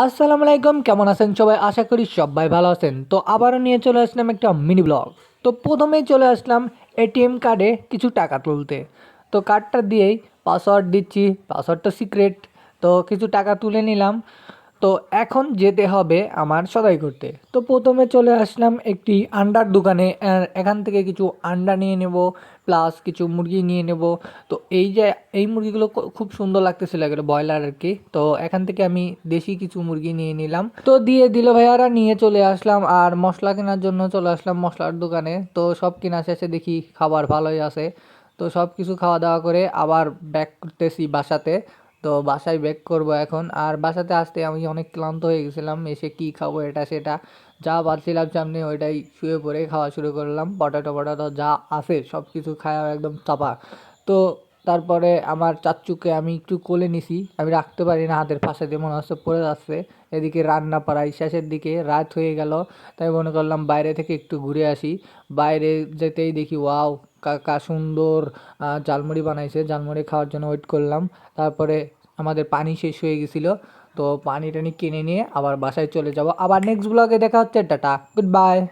আসসালামু আলাইকুম, কেমন আছেন সবাই? আশা করি সবাই ভালো আছেন। তো আবারও নিয়ে চলে আসলাম একটা মিনি ব্লগ তো প্রথমেই চলে আসলাম এটিএম কার্ডে কিছু টাকা তুলতে। তো কার্ডটা দিয়েই পাসওয়ার্ড দিচ্ছি পাসওয়ার্ডটা সিক্রেট তো কিছু টাকা তুলে নিলাম। তো এখন যেতে হবে আমার সদাই করতে। তো প্রথমে চলে আসলাম একটি আন্ডার দোকানে এখান থেকে কিছু আন্ডা নিয়ে নেব প্লাস কিছু মুরগি নিয়ে নেব। তো এই যে, এই মুরগিগুলো খুব সুন্দর লাগতেছিল এগুলো ব্রয়লার আর কি। তো এখান থেকে আমি দেশি কিছু মুরগি নিয়ে নিলাম। তো দিয়ে দিল ভাইয়ারা, নিয়ে চলে আসলাম। আর মশলা কেনার জন্য চলে আসলাম মশলার দোকানে। তো সব কেনা শেষে দেখি খাবার ভালোই আছে। তো সব কিছু খাওয়া দাওয়া করে আবার ব্যাক করতেছি বাসাতে। তো বাসায় ব্যাক করব এখন। আর বাসাতে আসতে আমি অনেক ক্লান্ত হয়ে গেছিলাম, এসে কি খাব এটা সেটা যা পাচ্ছিলাম সামনে ওইটাই শুয়ে পড়ে খাওয়া শুরু করলাম। পটাটো পটাটো যা আসে সব কিছু খাওয়া একদম চাপা। তো তারপরে আমার চাচ্চুকে আমি একটু কোলে নিছি। আমি রাখতে পারি না হাতের পাশে দিয়ে মনে হচ্ছে পড়ে যাচ্ছে। এদিকে রান্না পাড়াই শেষের দিকে রাত হয়ে গেল। তাই মনে করলাম বাইরে থেকে একটু ঘুরে আসি। বাইরে যেতেই দেখি ওয়াও কাকা সুন্দর আহ, ঝালমুড়ি বানাইছে। ঝালমুড়ি খাওয়ার জন্য ওয়েট করলাম। তারপরে আমাদের পানি শেষ হয়ে গেছিল। তো পানি টানি কিনে নিয়ে আবার বাসায় চলে যাব। আবার নেক্সট ব্লগে দেখা হচ্ছে। Tata good bye